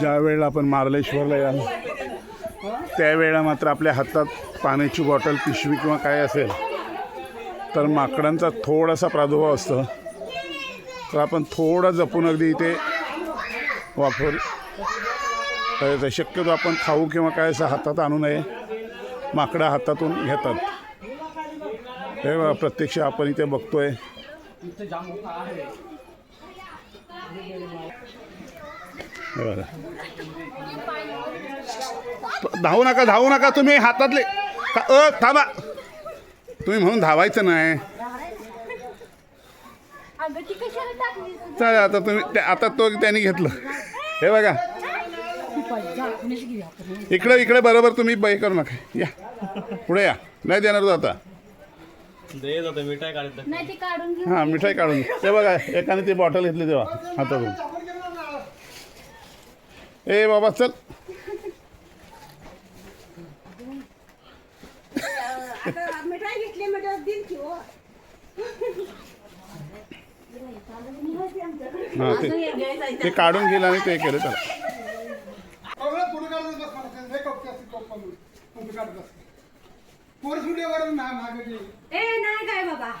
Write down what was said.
ज्या वेळेला आपण मार्लेश्वरला या त्यावेळेला मात्र आपल्या हातात पाण्याची बॉटल पिशवी किंवा काय असेल तर माकडांचा थोडासा प्रादुर्भाव असतो. तर आपण थोडं जपून अगदी इथे वापर तर शक्यतो आपण खाऊ किंवा काय असं हातात आणू नये. माकडं हातातून घेतात. हे प्रत्यक्ष आपण इथे बघतोय. हे बघा. धावू नका धावू नका तुम्ही हातातले. का- अ थांबा. तुम्ही म्हणून धावायचं नाही. चालेल आता तुम्ही ते- आता तो त्यांनी घेतलं. हे बघा. इकडे इकडे बरोबर तुम्ही हे करू नका. या. पुढे या. नाही देणार तो आता. होते मिठाई काढत नाही ती काढून घेऊ हां मिठाई काढून. ते बघा एकाने ती बॉटल घेतली तेव्हा हातातून. ए बाबा चल. मिठाई घेतली म्हणजे दिल की हो. हां ते ते काढून गेलं आणि ते केलं त्याला ए नाही काय बाबा.